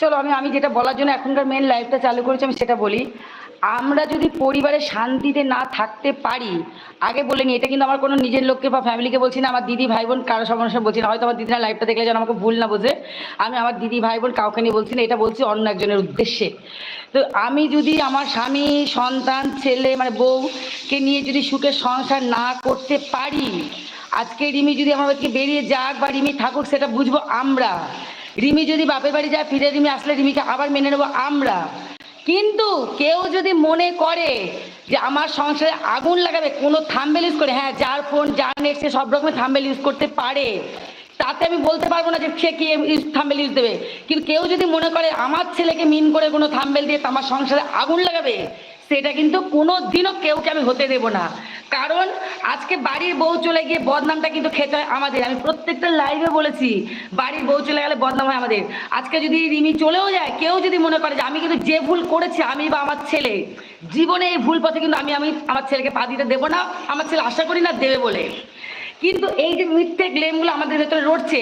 চলো, আমি আমি যেটা বলার জন্য এখনকার মেন লাইফটা চালু করেছি, আমি সেটা বলি। আমরা যদি পরিবারে শান্তিতে না থাকতে পারি, আগে বলে নি, এটা কিন্তু আমার কোনো নিজের লোককে বা ফ্যামিলিকে বলছি না, আমার দিদি, ভাই, বোন কারও সমস্যা বলছি না। হয়তো আমার দিদিরা লাইফটা দেখলে যেন আমাকে ভুল না বোঝে। আমি আমার দিদি, ভাই, বোন কাউকে নিয়ে বলছি না, এটা বলছি অন্য একজনের উদ্দেশ্যে। তো আমি যদি আমার স্বামী, সন্তান, ছেলে মানে বউকে নিয়ে যদি সুখের সংসার না করতে পারি, আজকে রিমি যদি বাড়িতে বেরিয়ে যাক বা রিমি থাকুক, সেটা বুঝব আমরা। রিমি যদি বাপের বাড়ি যায়, ফিরে রিমি আসলে রিমিকে আবার মেনে নেব আমরা। কিন্তু কেউ যদি মনে করে যে আমার সংসারে আগুন লাগাবে, কোনো থাম্বেল ইউজ করে হ্যাঁ যার ফোন, যার নেট, সে সব রকমের থাম্বেল ইউজ করতে পারে, তাতে আমি বলতে পারব না যে সে কি থাম্বেল ইউজ দেবে। কিন্তু কেউ যদি মনে করে আমার ছেলেকে মিন করে কোনো থাম্বেল দিয়ে আমার সংসারে আগুন লাগাবে সেটা কিন্তু কোনো দিনও কেউকে আমি হতে দেব না। কারণ আজকে বাড়ির বউ চলে গিয়ে বদনামটা কিন্তু খেতে হয় আমাদের। আমি প্রত্যেকটা লাইভে বলেছি, বাড়ির বউ চলে গেলে বদনাম হয় আমাদের। আজকে যদি রিমি চলেও যায়, কেউ যদি মনে করে যে আমি কিন্তু যে ভুল করেছি, আমি বা আমার ছেলে, জীবনে এই ভুল পথে কিন্তু আমি আমি আমার ছেলেকে পা দিতে দেবো না, আমার ছেলে আশা করি না দেবে বলে। কিন্তু এই যে মিথ্যে ক্লেমগুলো আমাদের ভেতরে রটছে,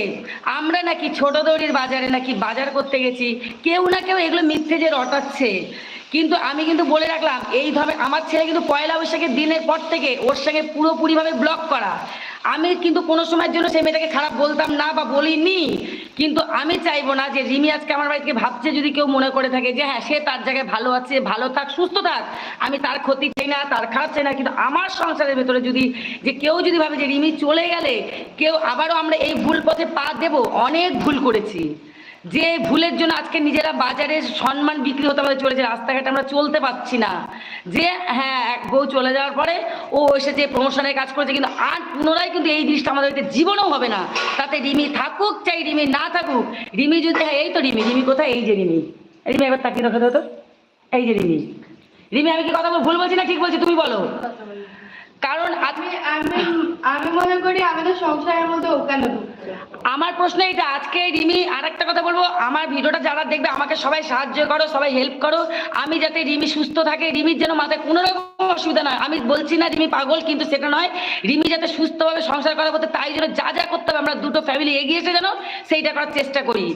আমরা নাকি ছোট দৌড়ির বাজারে নাকি বাজার করতে গেছি, কেউ না কেউ এগুলো মিথ্যে যে রটাচ্ছে। কিন্তু আমি কিন্তু বলে রাখলাম, এইভাবে আমার ছেলে কিন্তু পয়লা বৈশাখের দিনের পর থেকে ওর সঙ্গে পুরোপুরিভাবে ব্লক করা। আমি কিন্তু কোনো সময়ের জন্য সে মেয়েটাকে খারাপ বলতাম না বা বলিনি, কিন্তু আমি চাইব না যে রিমি আজকে আমার বাড়িতে ভাবছে যদি কেউ মনে করে থাকে যে হ্যাঁ সে তার জায়গায় ভালো আছে, ভালো থাক, সুস্থ থাক, আমি তার ক্ষতি চাই না, তার খারাপ চাই না, কিন্তু আমার সংসারের ভেতরে যদি যে কেউ যদি ভাবে যে রিমি চলে গেলে, কেউ আবারও আমরা এই ভুল পথে পা দেব, অনেক ভুল করেছি। যে ভুলের জন্য আজকে নিজেরা বাজারে সম্মান বিক্রি হতে আমাদের চলেছে, রাস্তাঘাটে আমরা চলতে পারছি না। যে হ্যাঁ এক বউ চলে যাওয়ার পরে ও এসে যে প্রমোশনের কাজ করেছে, কিন্তু আর পুনরায় কিন্তু এই জিনিসটা আমাদের জীবনেও হবে না। তাতে রিমি থাকুক, চাই রিমি না থাকুক, রিমি যদি হ্যাঁ এই তো রিমি রিমি কোথায়? এই যে রিমি। রিমি একবার তাকিয়ে রাখা তো, এই যে রিমি। রিমি আমি কি কথা ভুল বলছি না ঠিক বলছি? তুমি বলো। কারণ আমি আমি আমি মনে করি আমাদের সংসারের মধ্যে ওখানে আমার প্রশ্ন এটা আজকে রিমি আর একটা কথা বলব। আমার ভিডিওটা যারা দেখবে আমাকে সবাই সাহায্য করো সবাই হেল্প করো। আমি যাতে রিমি সুস্থ থাকে রিমির যেন মাথায় কোনো রকম অসুবিধা নয় আমি বলছি না রিমি পাগল কিন্তু সেটা নয়। রিমি যাতে সুস্থভাবে সংসার করা করতে তাই জন্য যা যা করতে হবে আমরা দুটো ফ্যামিলি এগিয়ে এসে যেন সেইটা করার চেষ্টা করি।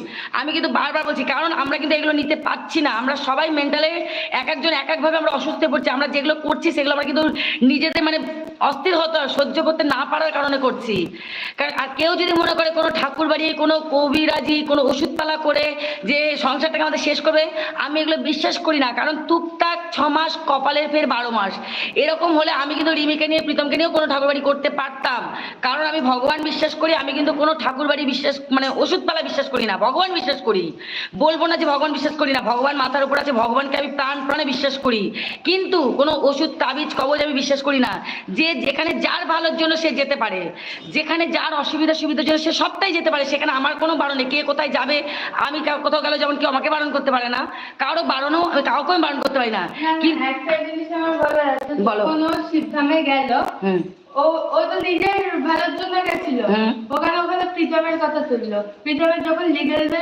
আমি কিন্তু বারবার বলছি কারণ আমরা কিন্তু এগুলো নিতে পারছি না। আমরা সবাই মেন্টালে এক একজন এক একভাবে আমরা অসুস্থ পড়ছি, আমরা যেগুলো করছি সেগুলো আমরা কিন্তু নিজেদের মানে অস্থির হতে সহ্য করতে না পারার কারণে করছি। কারণ আর কেউ যদি মনে করে কোনো ঠাকুর বাড়ি, কোনো কবিরাজি, কোনো ওষুধপালা করে যে সংসারটাকে আমাদের শেষ করবে, আমি এগুলো বিশ্বাস করি না। কারণ টুকটাক ছ মাস কপালের ফের বারো মাস। এরকম হলে আমি কিন্তু রিমিকে নিয়ে, প্রীতমকে নিয়েও কোনো ঠাকুর বাড়ি করতে পারতাম। কারণ আমি ভগবান বিশ্বাস করি, আমি কিন্তু কোনো ঠাকুর বাড়ি বিশ্বাস মানে ওষুধপালা বিশ্বাস করি না, ভগবান বিশ্বাস করি। বলব না যে ভগবান বিশ্বাস করি না, ভগবান মাথার উপর আছে, ভগবানকে আমি প্রাণ প্রাণে বিশ্বাস করি। কিন্তু কোনো ওষুধ তাবিজ কবজ আমি বিশ্বাস করি না। যে যেখানে যার ভালোর জন্য সে যেতে পারে যেখানে যার অসুবিধা সুবিধার জন্য সে সবটাই যেতে পারে সেখানে আমার কোনো বারণ নেই। কে কোথায় যাবে আমি কোথাও গেলে যেমন কেউ আমাকে বারণ করতে পারে না কারও বারণও আমি কাউকে আমি বারণ করতে পারি না। বলো। সিদ্ধামে গেল ও ও তো নিজের ভালোর জন্য গেছিল। ওখানে ওখানে প্রীতমের কথা তুললো। প্রীতমের যখন লিগেলে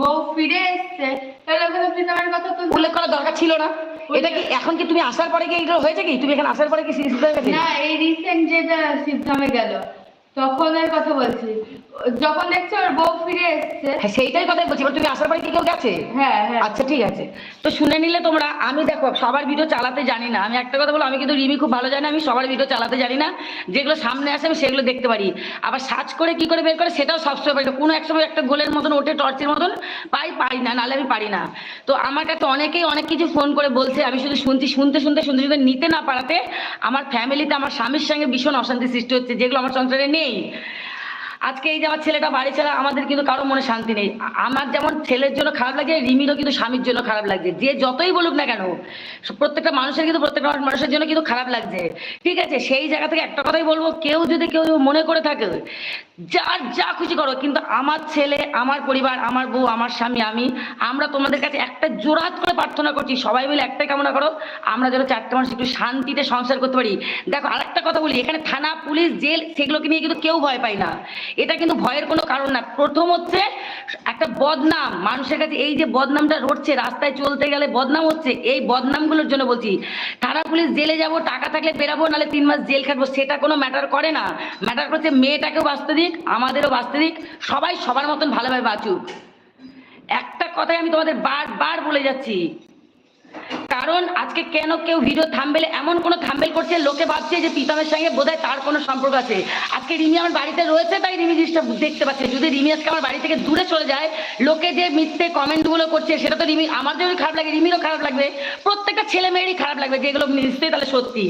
বউ ফিরে এসছে তাহলে ওখানে প্রীতমের কথা তুললো। উল্লেখ করার দরকার ছিল না। এটা কি এখন কি তুমি আসার পরে কি এগুলো হয়েছে কি? তুমি এখানে আসার পরে কি সিরিজ না এই রিসেন্ট যেটা সিদ্ধামে গেল তখনের কথা বলছি। যখন দেখছ ওর বউ ফিরে এসছে হ্যাঁ সেইটাই কথাই বলছি। এবার তুমি আসার পরে কি কেউ গেছে? হ্যাঁ হ্যাঁ। আচ্ছা ঠিক আছে। তো শুনে নিলে তোমরা আমি দেখো সবার ভিডিও চালাতে জানি না। আমি একটা কথা বলো আমি কিন্তু রিমি খুব ভালো জানি আমি সবার ভিডিও চালাতে জানি না। যেগুলো সামনে আসে আমি সেগুলো দেখতে পারি। আবার সার্চ করে কি করে বের করে সেটাও সবসময় পারি কোনো এক সময় একটা গোলের মতন ওঠে টর্চের মতন পাই পারি না নাহলে আমি পারি না। তো আমার কাছে অনেকেই অনেক কিছু ফোন করে বলছে আমি শুধু শুনছি শুনতে শুনতে শুনতে শুনতে নিতে না পারাতে আমার ফ্যামিলিতে আমার স্বামীর সঙ্গে ভীষণ অশান্তি সৃষ্টি হচ্ছে যেগুলো আমার সংসারে নেই। Yay আজকে এই যে আমার ছেলেটা বাড়ি ছাড়া আমাদের কিন্তু কারও মনে শান্তি নেই। আমার যেমন ছেলের জন্য খারাপ লাগে, রিমিরও কিন্তু স্বামীর জন্য খারাপ লাগছে। যে যতই বলুক না কেন, প্রত্যেকটা মানুষের কিন্তু প্রত্যেকটা মানুষের জন্য কিন্তু খারাপ লাগছে। ঠিক আছে, সেই জায়গা থেকে একটা কথাই বলব, কেউ যদি কেউ মনে করে থাকে যার যা খুশি করো, কিন্তু আমার ছেলে, আমার পরিবার, আমার বউ, আমার স্বামী, আমি, আমরা তোমাদের কাছে একটা জোরাত করে প্রার্থনা করছি, সবাই মিলে একটাই কামনা করো, আমরা যেন চারটে মানুষ একটু শান্তিতে সংসার করতে পারি। দেখো, আরেকটা কথা বলি, এখানে থানা, পুলিশ, জেল, সেগুলোকে নিয়ে কিন্তু কেউ ভয় পায় না। এটা কিন্তু ভয়ের কোনো কারণ না। প্রথম হচ্ছে একটা বদনাম। মানুষের কাছে এই যে বদনামটা রটছে, রাস্তায় চলতে গেলে বদনাম হচ্ছে, এই বদনামগুলোর জন্য বলছি থানা পুলিশ জেলে যাব, টাকা থাকলে বেরাবো, নাহলে তিন মাস জেল খাটবো, সেটা কোনো ম্যাটার করে না। ম্যাটার করছে মেয়েটাকেও বাঁচতে দিক, আমাদেরও বাঁচতে দিক, সবাই সবার মতন ভালোভাবে বাঁচুক। একটা কথাই আমি তোমাদের বারবার বলে যাচ্ছি কারণ আজকে কেন কেউ ভিডিও থাম্বেল, এমন কোনো থাম্বেল করছে, লোকে ভাবছে যে প্রীতমের সঙ্গে বোধহয় তার কোনো সম্পর্ক আছে। আজকে রিমি আমার বাড়িতে রয়েছে, তাই রিমি জিনিসটা দেখতে পাচ্ছে। যদি রিমি আজকে আমার বাড়ি থেকে দূরে চলে যায়, লোকে যে মিথ্যে কমেন্টগুলো করছে, সেটা তো রিমি যদি খারাপ লাগে, রিমিরও খারাপ লাগবে। প্রত্যেকটা ছেলে মেয়েরই খারাপ লাগবে যেগুলো নিশ্চয়ই তাহলে সত্যি।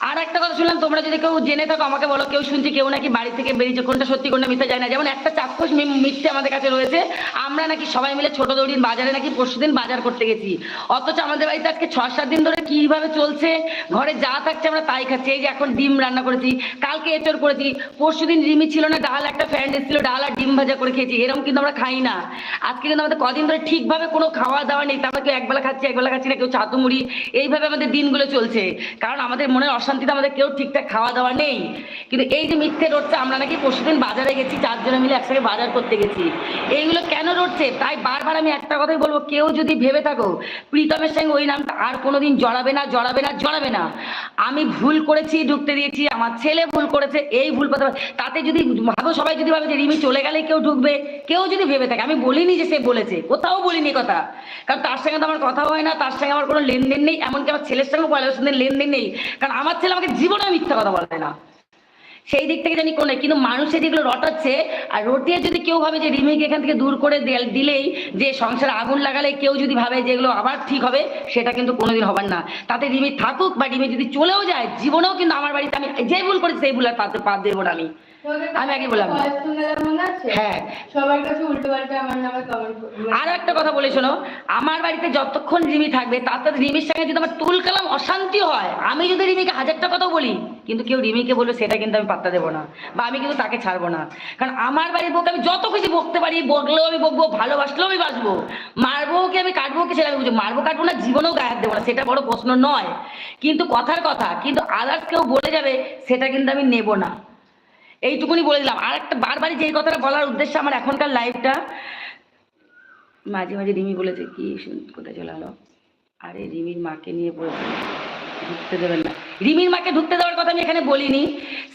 আর একটা কথা শুনলাম, তোমরা যদি কেউ জেনে থাকো, আমাকে বলো, কেউ শুনছি, কেউ নাকি বাড়ি থেকে বেরিয়েছে, কোনটা সত্যি, কোনটা মিথ্যা যায় না। যেমন একটা চাক্ষুষ মিথ্যে আমাদের কাছে রয়েছে। আমরা নাকি সবাই মিলে ছোট দৌড়ির বাজারে নাকি পরশুদিন বাজার করতে গেছি। অথচ আমাদের বাড়িতে আজকে ছ সাত দিন ধরে কীভাবে চলছে, ঘরে যা থাকছে আমরা তাই খাচ্ছি। এই যে এখন ডিম রান্না করেছি, কালকে এঁচড় করেছি। পরশুদিন রিমি ছিল না, ডাল একটা ফ্যান্ড এসেছিল, ডাল আর ডিম ভাজা করে খেয়েছি। এরকম কিন্তু আমরা খাই না। আজকে কিন্তু আমাদের কদিন ধরে ঠিকভাবে কোনো খাওয়া দাওয়া নেই, তারপর কেউ একবেলা খাচ্ছি একবেলা খাচ্ছি না, কেউ ছাতু মুড়ি। এইভাবে আমাদের দিনগুলো চলছে। কারণ আমাদের মনের অশান্তিতে আমাদের কেউ ঠিকঠাক খাওয়া দাওয়া নেই। কিন্তু এই যে মিথ্যে রটছে আমরা নাকি পরশুদিন বাজারে গেছি, চারজনে মিলে একসাথে বাজার করতে গেছি। এইগুলো কেন রটছে তাই বারবার আমি একটা কথাই বলব, কেউ যদি ভেবে থাকো, প্রীতমের সঙ্গে ওই নামটা আর কোনোদিন জড়াবে না জড়াবে না জড়াবে না। আমি ভুল করেছি, ঢুকতে দিয়েছি, আমার ছেলে ভুল করেছে, এই ভুল কথা তাতে যদি ভাবো সবাই যদি ভাবে যে রিমি চলে গেলে কেউ ঢুকবে, কেউ যদি ভেবে থাকে, আমি বলিনি যে সে বলেছে, কোথাও বলিনি কথা। কারণ তার সঙ্গে তো আমার কথা হয় না, তার সঙ্গে আমার কোনো লেনদেন নেই, এমনকি আমার ছেলের সঙ্গে সঙ্গে লেনদেন নেই। কারণ আমার ছেলে আমাকে জীবনে মিথ্যা কথা বলে না। সেই দিক থেকে জানি কোনো, কিন্তু মানুষে যেগুলো রটাচ্ছে আর রটিয়ে যদি কেউ ভাবে যে রিমিকে এখান থেকে দূর করে দিলেই যে সংসারে আগুন লাগালে কেউ যদি ভাবে যে এগুলো আবার ঠিক হবে, সেটা কিন্তু কোনোদিন হবার না। তাতে রিমি থাকুক বা রিমি যদি চলেও যায়, জীবনেও কিন্তু আমার বাড়িতে আমি যে ভুল করেছি, সেই ভুল আর পাতে পাত দেবো না আমি। আমি আগে বললাম। মনে হ্যাঁ। সবার কাছে উল্টো পাল্টা আমার নামে কমেন্ট আর একটা কথা বলে শোনো। আমার বাড়িতে যতক্ষণ রিমি থাকবে তার সাথে রিমির সঙ্গে যদি আমার তুল কালাম অশান্তি হয় আমি যদি রিমিকে হাজারটা কথা বলি কিন্তু কেউ রিমিকে বলবে সেটা কিন্তু আমি পাত্তা দেবো না বা আমি কিন্তু তাকে ছাড়বো না। কারণ আমার বাড়ির বউকে আমি যত খুশি বকতে পারি বকলেও আমি বকবো ভালোবাসলেও আমি বাসবো। মারবো কি আমি কাটবো কি সেটা আমি মারবো কাটবো না জীবনেও গায়ে দেবো না সেটা বড় প্রশ্ন নয়। কিন্তু কথার কথা কিন্তু আদার্স কেউ বলে যাবে সেটা কিন্তু আমি নেব না। এইটুকুনি বলে দিলাম। আর একটা বারবারই যে কথাটা বলার উদ্দেশ্য আমার এখনকার লাইফটা মাঝে মাঝে রিমি বলেছে, কি কোথায় চলে গেলো আরে রিমির মাকে নিয়ে বলেছে, ঢুকতে দেবেন না। রিমির মাকে ঢুকতে দেওয়ার কথা আমি এখানে বলিনি।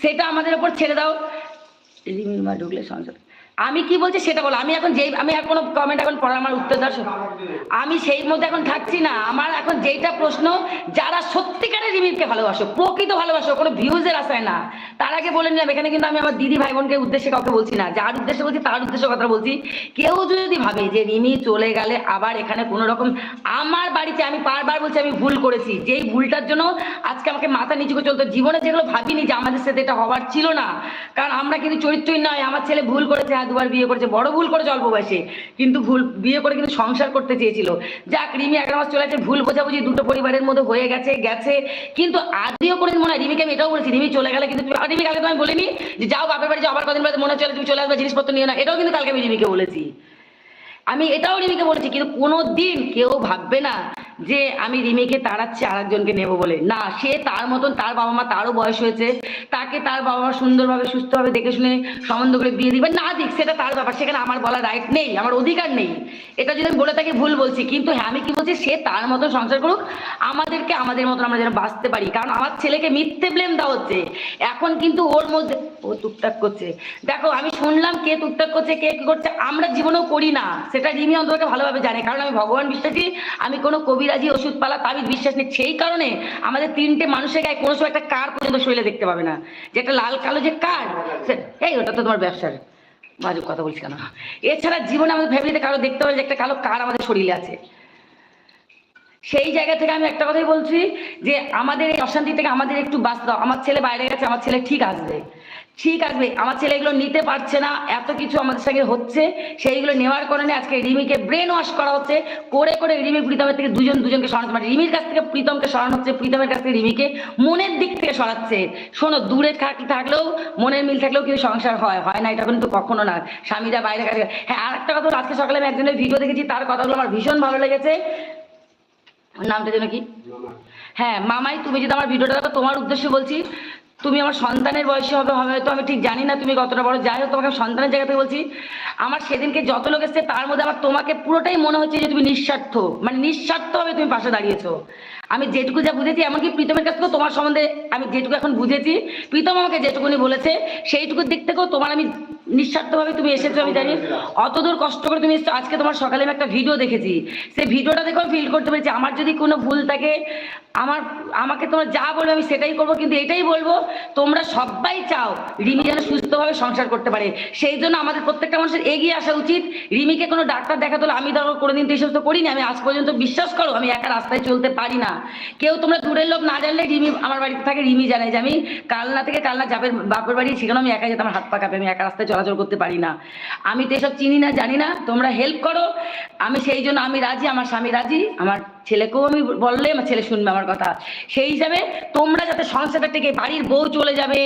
সেটা আমাদের ওপর ছেড়ে দাও। রিমির মা ঢুকলে সংসার আমি কি বলছি সেটা বলো। আমি এখন যেই আমি কোনো কমেন্ট এখন পড়া আমার উত্তর দেওয়ার আমি সেই মধ্যে এখন থাকছি না। আমার এখন যেইটা প্রশ্ন, যারা সত্যিকারের রিমিরকে ভালোবাসো, প্রকৃত ভালোবাসো, কোনো ভিউজের আশায় না, তার আগে বলে নিলাম, এখানে কিন্তু আমি আমার দিদি ভাই বোনকে উদ্দেশ্যে কাউকে বলছি না। যার উদ্দেশ্যে বলছি, তার উদ্দেশ্যে কথা বলছি। কেউ যদি ভাবে যে রিমি চলে গেলে আবার এখানে কোনো রকম আমার বাড়িতে আমি বারবার বলছি, আমি ভুল করেছি। যেই ভুলটার জন্য আজকে আমাকে মাথা নিচু করে চলতো জীবনে যেগুলো ভাবিনি যে আমাদের সাথে এটা হওয়ার ছিল না। কারণ আমরা কিন্তু চরিত্রই নয়, আমার ছেলে ভুল করেছে দুবার বিয়ে করেছে, বড় ভুল করেছে অল্প বয়সে, কিন্তু ভুল, বিয়ে করে কিন্তু সংসার করতে চেয়েছিল। যাক, রিমি এগারো মাস চলে আছে ভুল বোঝাবুঝি দুটো পরিবারের মধ্যে হয়ে গেছে গেছে। কিন্তু আজও করে মনে হয়, রিমিকে আমি এটাও বলেছি, রিমি চলে গেলে কিন্তু রিমি, কালকে তোমায় বলিনি যে যাও বাপের বাড়ি যাও, আবার কদিন বাদে মনে চলে তুমি চলে আসবে, জিনিসপত্র নিয়ে না এটাও কিন্তু কালকে আমি রিমিকে বলেছি। আমি এটাও রিমিকে বলেছি, কিন্তু কোনো দিন কেউ ভাববে না যে আমি রিমিকে তাড়াচ্ছি আর একজনকে নেব বলে। না, সে তার মতন তার বাবা মা তারও বয়স হয়েছে। তাকে তার বাবা মা সুন্দরভাবে, সুস্থভাবে দেখে শুনে সম্বন্ধ করে বিয়ে দিবে। না দিক, সেটা তার ব্যাপার। সেখানে আমার বলা রাইট নেই, আমার অধিকার নেই। এটা যদি আমি বলে তাকে ভুল বলছি। কিন্তু হ্যাঁ আমি কি বলছি, সে তার মতন সংসার করুক, আমাদেরকে আমাদের মতন আমরা যেন বাঁচতে পারি। কারণ আমার ছেলেকে মিথ্যে ব্লেম দেওয়া হচ্ছে। এখন কিন্তু ওর মধ্যে ও টুকটাক করছে। দেখো, আমি শুনলাম কে টুকটাক করছে, কে কি করছে। আমরা জীবনেও করি না। সেটা রিমি অন্তরকে ভালোভাবে জানে। কারণ আমি ভগবান বিশ্বাসী, আমি কোনো কবিরাজি ওষুধ পালা তাবিজ বিশ্বাস নেই, সেই কারণে আমাদের তিনটে মানুষের গায়ে কোনো সময় একটা কার পর্যন্ত শরীরে দেখতে পাবে না। যে একটা লাল কালো যে কার এই ওটা তো তোমার ব্যবসার। বাজু কথা বলছি কেন? এছাড়া জীবনে আমাদের ফ্যামিলিতে কারও দেখতে পাবে যে একটা কালো কার আমাদের শরীরে আছে। সেই জায়গা থেকে আমি একটা কথাই বলছি যে আমাদের এই অশান্তি থেকে আমাদের একটু বাঁচতে আমার ছেলে বাইরে গেছে, আমার ছেলে ঠিক আসবে। ঠিক আসবে আমার ছেলে এগুলো নিতে পারছে না এত কিছু আমাদের সঙ্গে হচ্ছে সেইগুলো নেওয়ার কারণে আজকে রিমিকে ব্রেন ওয়াশ করা হচ্ছে করে করে রিমি প্রীতমের থেকে দুজন দুজনকে সরানো মানে রিমির কাছ থেকে প্রীতমকে সরানো হচ্ছে প্রীতমের কাছ থেকে রিমিকে মনের দিক থেকে সরাচ্ছে। শোনো দূরে থাক- থাকলেও মনের মিল থাকলেও কিন্তু সংসার হয় হয় না এটা কিন্তু কখনো না। স্বামীরা বাইরে কাছে হ্যাঁ আর একটা কথা আজকে সকালে আমি একজনের ভিডিও দেখেছি তার কথাগুলো আমার ভীষণ ভালো লেগেছে। নামটা যেন কি? হ্যাঁ মামাই তুমি যদি আমার ভিডিওটা দেখো তোমার উদ্দেশ্যে বলছি তুমি আমার সন্তানের বয়সী হবে হয়তো, আমি ঠিক জানি না তুমি কতটা বড়। যাই হোক, তোমাকে সন্তানের জায়গা থেকে বলছি, আমার সেদিনকে যত লোক এসছে, তার মধ্যে আমার তোমাকে পুরোটাই মনে হচ্ছে যে তুমি নিঃস্বার্থ। মানে নিঃস্বার্থভাবে তুমি পাশে দাঁড়িয়েছো। আমি যেটুকু যা বুঝেছি, এমনকি প্রীতমের কাছ থেকেও তোমার সম্বন্ধে আমি যেটুকু এখন বুঝেছি, প্রীতম আমাকে যেটুকুনি বলেছে, সেইটুকুর দিক থেকেও তোমার আমি নিঃস্বার্থভাবে তুমি এসেছ আমি জানি। অতদূর কষ্ট করে তুমি আজকে তোমার সকালে আমি একটা ভিডিও দেখেছি। সেই ভিডিওটা দেখে ফিল করতে পেরেছি। আমার যদি কোনো ভুল থাকে, আমার, আমাকে তোমরা যা বলবে আমি সেটাই করব। কিন্তু এটাই বলব, তোমরা সবাই চাও রিমি যেন সুস্থভাবে সংসার করতে পারে। সেই জন্য আমাদের প্রত্যেকটা মানুষের এগিয়ে আসা উচিত। রিমিকে কোনো ডাক্তার দেখাতে হলে আমি ধরো কোনো দিন তো এই তো করিনি, আমি আজ পর্যন্ত বিশ্বাস করো, আমি একা রাস্তায় চলতে পারি না। কেউ তোমরা দূরের লোক না জানলে রিমি আমার বাড়িতে থাকে, রিমি জানে যে আমি কালনা থেকে কালনা চাপের বাপের বাড়ি সেখানে আমি একা যেতাম হাত পা কাঁপে, আমি একা রাস্তায় চলাচল করতে পারি না। আমি তো এসব চিনি না জানি না তোমরা হেল্প করো। আমি সেই জন্য আমি রাজি আমার স্বামী রাজি আমার ছেলেকেও আমি বললে আমার ছেলে শুনবে আমার কথা। সেই হিসাবে তোমরা যাতে সংসারটা থেকে বাড়ির বউ চলে যাবে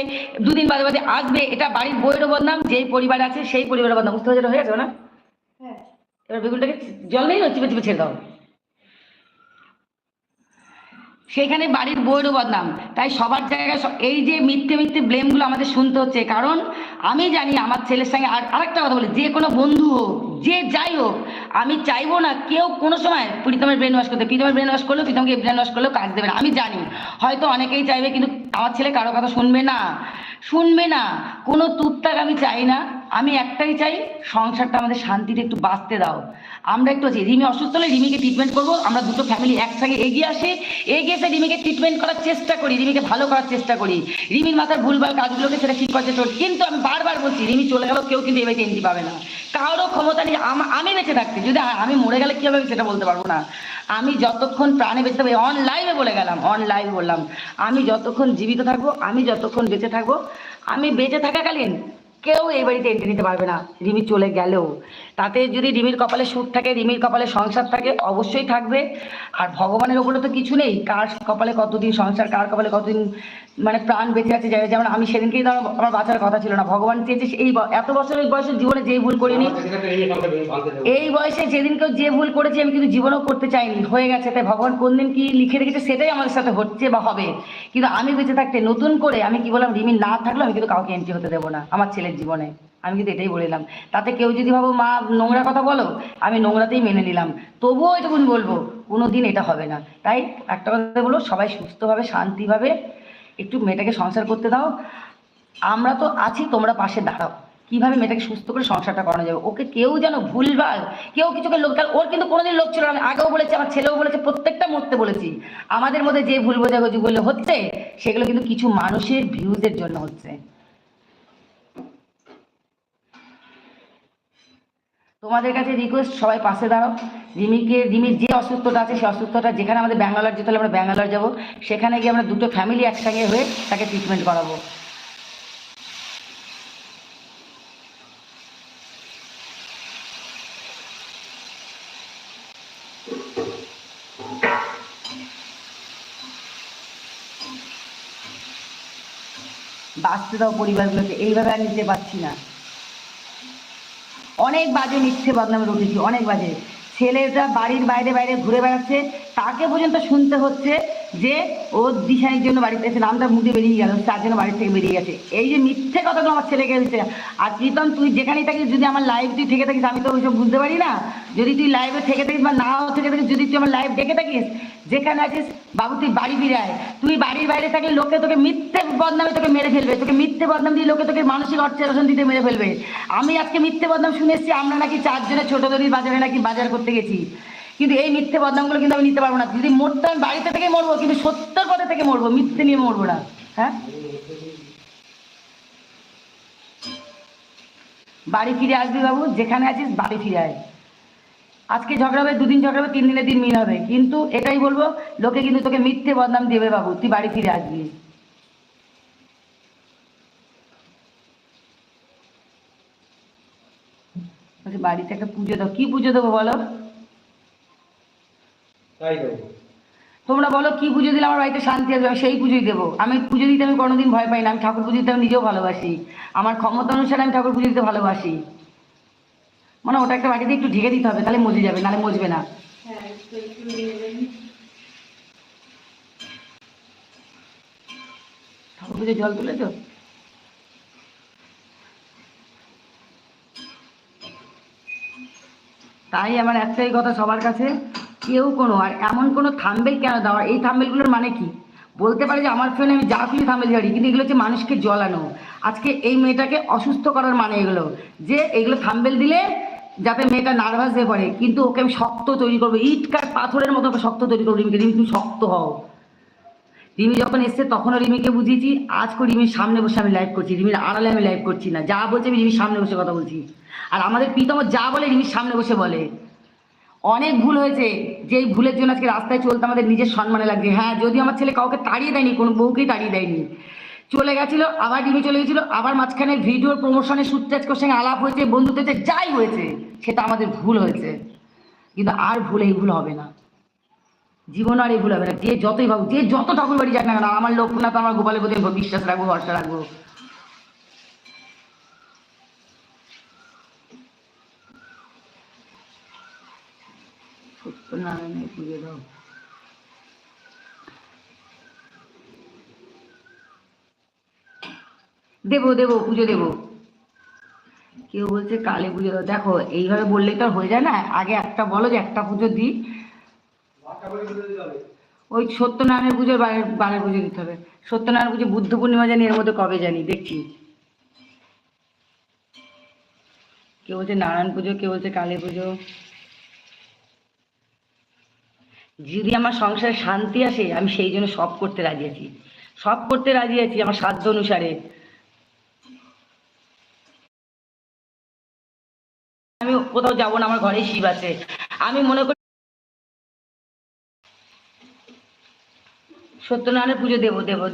দুদিন বাদে বাদে আসবে এটা বাড়ির বউয়েরও বদনাম যেই পরিবার আছে সেই পরিবারের বদনাম। বুঝতে হয়ে গেছে না? হ্যাঁ। এবার বেগুনটাকে জল নেই চিপে চিপে ছেড়ে দাও। সেখানে বাড়ির বইয়েরও বদনাম। তাই সবার জায়গায় এই যে মিথ্যে মিথ্যে ব্লেমগুলো আমাদের শুনতে হচ্ছে, কারণ আমি জানি আমার ছেলের সঙ্গে আর আরেকটা কথা বলি, যে কোনো বন্ধু হোক, যে যাই হোক, আমি চাইব না কেউ কোনো সময় প্রীতমের ব্রেন ওয়াশ করতে, প্রীতমের ব্রেন ওয়াশ করলেও প্রীতমকে ব্রেন ওয়াশ করলেও কাজ দেবে না, আমি জানি। হয়তো অনেকেই চাইবে, কিন্তু আমার ছেলে কারও কথা শুনবে না। শুনবে না, কোনো তুত্তাক আমি চাই না। আমি একটাই চাই, সংসারটা আমাদের শান্তিতে একটু বাঁচতে দাও। আমরা একটু আছি। রিমি অসুস্থ হলে রিমিকে ট্রিটমেন্ট করব। আমরা দুটো ফ্যামিলি একসঙ্গে এগিয়ে আসি। এগিয়ে এসে রিমিকে ট্রিটমেন্ট করার চেষ্টা করি, রিমিকে ভালো করার চেষ্টা করি। রিমির মাথার ভুলভাল কাজগুলোকে সেটা ঠিক করার চেষ্টা করি কিন্তু আমি বারবার বলছি, রিমি চলে গেলেও কেউ কিন্তু এবার এন্ট্রি পাবে না। কারোরও ক্ষমতা নেই, আমি বেঁচে থাকতে যদি আমি মরে গেলে কী হবে আমি সেটা বলতে পারব না। আমি যতক্ষণ প্রাণে বেঁচে থাকব অন লাইভে বলে গেলাম অন লাইভে বললাম, আমি যতক্ষণ জীবিত থাকব, আমি যতক্ষণ বেঁচে থাকব, আমি বেঁচে থাকাকালীন কেউ এই বাড়িতে এন্ট্রি নিতে পারবে না, রিমি চলে গেলেও। তাতে যদি রিমির কপালে সুখ থাকে, রিমির কপালে সংসার থাকে, অবশ্যই থাকবে। আর ভগবানের ওপরে তো কিছু নেই, কার কপালে কতদিন সংসার, কার কপালে কতদিন মানে প্রাণ বেঁচে আছে যেমন আমি সেদিনকেই ধরো আমার বাঁচার কথা ছিল না। ভগবান চেয়েছে এই এত বছরের বয়সের জীবনে যেই ভুল করিনি এই বয়সে যেদিন কেউ যে ভুল করেছি আমি কিন্তু জীবনেও করতে চাইনি হয়ে গেছে। তাই ভগবান কোন দিন কি লিখে রেখেছে সেটাই আমাদের সাথে হচ্ছে বা হবে। কিন্তু আমি বেঁচে থাকতে নতুন করে আমি কি বললাম রিমি না থাকলে আমি কিন্তু কাউকে এন্ট্রি হতে দেবো না আমার ছেলের জীবনে। আমি কিন্তু এটাই বলিলাম তাতে কেউ যদি ভাবো মা নোংরা কথা বলো আমি নোংরাতেই মেনে নিলাম। তবুও এটুকুন বলব কোনো দিন এটা হবে না। তাই একটা কথা বলব সবাই সুস্থভাবে শান্তিভাবে একটু মেয়েটাকে সংসার করতে দাও। আমরা তো আছি, তোমরা পাশে দাঁড়াও। কীভাবে মেয়েটাকে সুস্থ করে সংসারটা করানো যাবে? ওকে কেউ যেন ভুলবার কেউ কিছুকে লোক ওর কিন্তু কোনোদিন লোক ছিল না। আগেও বলেছি, আমার ছেলেও বলেছে, প্রত্যেকটা মরতে বলেছি। আমাদের মধ্যে যে ভুল বোঝাবুঝিগুলো হচ্ছে, সেগুলো কিন্তু কিছু মানুষের ভিউজের জন্য হচ্ছে। তোমাদের কাছে রিকোয়েস্ট সবাই পাশে দাঁড়াও। রিমিকে, রিমির যে অসুস্থতা আছে, সেই অসুস্থতা যেখানে আমাদের ব্যাঙ্গালোর যেতে হলে আমরা ব্যাঙ্গালোর যাব। সেখানে গিয়ে আমরা দুটো ফ্যামিলি একসঙ্গে হয়ে তাকে ট্রিটমেন্ট করাবো। বাঁচতে দাও পরিবারগুলোকে এইভাবে আর নিতে পারছি না। অনেক বাজে মিথ্যে বদনামে উঠেছি অনেক বাজে। ছেলেটা বাড়ির বাইরে বাইরে ঘুরে বেড়াচ্ছে, তাকে পর্যন্ত শুনতে হচ্ছে যে ও দিশানির জন্য বাড়িতে এসে নামটা মুখে বেরিয়ে গেল, তার জন্য বাড়ি থেকে বেরিয়ে গেছে। এই যে মিথ্যে কথাগুলো আমার ছেলেকে দিচ্ছে আর প্রীতম তুই যেখানেই থাকিস, যদি আমার লাইভ তুই থেকে থাকিস, আমি তো ওইসব বুঝতে পারি না। যদি তুই লাইভে থেকে থাকিস বা নাও থেকে থাকিস, যদি তুই আমার লাইভ দেখে থাকিস, যেখানে আছিস, বাবু, তুই বাড়ি ফিরে তুই বাড়ির বাইরে থাকলে লোকে তোকে মিথ্যে বদনামে তোকে মেরে ফেলবে। তোকে মিথ্যে বদনাম দিয়ে লোকে তোকে মানসিক অর্চেশন দিতে মেরে ফেলবে। আমি আজকে মিথ্যে বদনাম শুনে এসেছি, আমরা নাকি চারজনে ছোট দড়ির বাজারে নাকি বাজার করতে গেছি। কিন্তু এই মিথ্যে বদনামগুলো কিন্তু আমি নিতে পারব না। যদি মরতে আমি বাড়িতে থেকে মরবো, কিন্তু সত্তর পথে থেকে মরবো, মিথ্যে নিয়ে মরবো না। হ্যাঁ? বাড়ি ফিরে আসবি বাবু, যেখানে আছিস বাড়ি ফিরে আয়। আজকে ঝগড়া হবে, দুদিন ঝগড়া হবে, তিন দিনের দিন মিল হবে। কিন্তু এটাই বলব, লোকে কিন্তু তোকে মিথ্যে বদনাম দেবে বাবু, তুই বাড়ি ফিরে আসবি। বাড়িতে একটা পুজো দাও। কি পুজো দেবো বলো? তোমরা বলো কি পুজো দিলে আমার বাড়িতে শান্তি আসবে? আমি সেই পুজোই দেবো। আমি পুজো দিতে আমি কোনোদিন ভয় পাই না। আমি ঠাকুর পুজো দিতে আমি নিজেও ভালোবাসি। আমার ক্ষমতা অনুসারে আমি ঠাকুর পুজো দিতে ভালোবাসি। মানে ওটা একটা বাড়িতে একটু ঢেকে দিতে হবে তাহলে মজে যাবে নাহলে মজবে না। হ্যাঁ। ঠাকুর পুজো জল তুলেছো? তাই আমার একটাই কথা সবার কাছে। কেউ কোনো, আর এমন কোনো থাম্বেল কেন দেওয়া এই থাম্বেলগুলোর মানে কি? বলতে পারে যে আমার ফোনে আমি যা খুশি থাম্বেল জানি কিন্তু এগুলো হচ্ছে মানুষকে জ্বলানো। আজকে এই মেয়েটাকে অসুস্থ করার মানে এগুলো, যে এগুলো থাম্বেল দিলে যাতে মেয়েটা নার্ভাস হয়ে পড়ে, কিন্তু ওকে আমি শক্ত তৈরি করব। ইটকার পাথরের মতো ওকে শক্ত তৈরি করব। রিমিকে, রিমি, তুমি শক্ত হও। রিমি যখন এসছে, তখনও রিমিকে বুঝিয়েছি আজকে রিমির সামনে বসে আমি লাইভ করছি। রিমির আড়ালে আমি লাইভ করছি না। যা বলছে আমি রিমির সামনে বসে কথা বলছি। আর আমাদের প্রীতম যা বলে রিমির সামনে বসে বলে। অনেক ভুল হয়েছে। যেই ভুলের জন্য আজকে রাস্তায় চলতে আমাদের নিজের সম্মানে লাগছে। হ্যাঁ যদি আমার ছেলে কাউকে তাড়িয়ে দেয়নি, কোনো বউকেই তাড়িয়ে দেয়নি। চলে গেছিল, আবার রিমি চলে গেছিল, আবার মাঝখানে ভিডিওর প্রমোশনের সূত্রে আজকে সঙ্গে আলাপ হয়েছে বন্ধুত্ব হয়েছে যাই হয়েছে, সেটা আমাদের ভুল হয়েছে। কিন্তু আর ভুল, এই ভুল হবে না। জীবন আর এই ভুল হবে না। যে যতই ভাবুক, যে যত ঠাকুর বাড়ি যাক না কেন আমার লোকনাথ আমার গোপালের প্রতি বিশ্বাস রাখব, ভরসা রাখব। সত্যনারায়ণের পুজো দাও। দেবো দেবো, পুজো দেবো। কেউ বলছে কালী পুজো দেখো, এইভাবে বললে তো হয়ে যায় না। আগে একটা বলো যে একটা পুজো দিই। ওই সত্যনারায়ণ পুজোর বারে বারে পুজো দিতে হবে। সত্যনারায়ণ পুজো বুদ্ধ পূর্ণিমা জানি, এর মধ্যে কবে জানি, দেখছি। কেউ বলছে নারায়ণ পুজো, কেউ বলছে কালী পুজো। যদি আমার সংসারে শান্তি আসে, আমি সেই জন্য সব করতে রাজি আছি। সব করতে রাজি আছি আমার সাধ্য অনুসারে। আমি কোথাও যাব না, আমার ঘরে শিব আছে। আমি মনে করি সত্যনারায়ণের পুজো দেব, দেবো।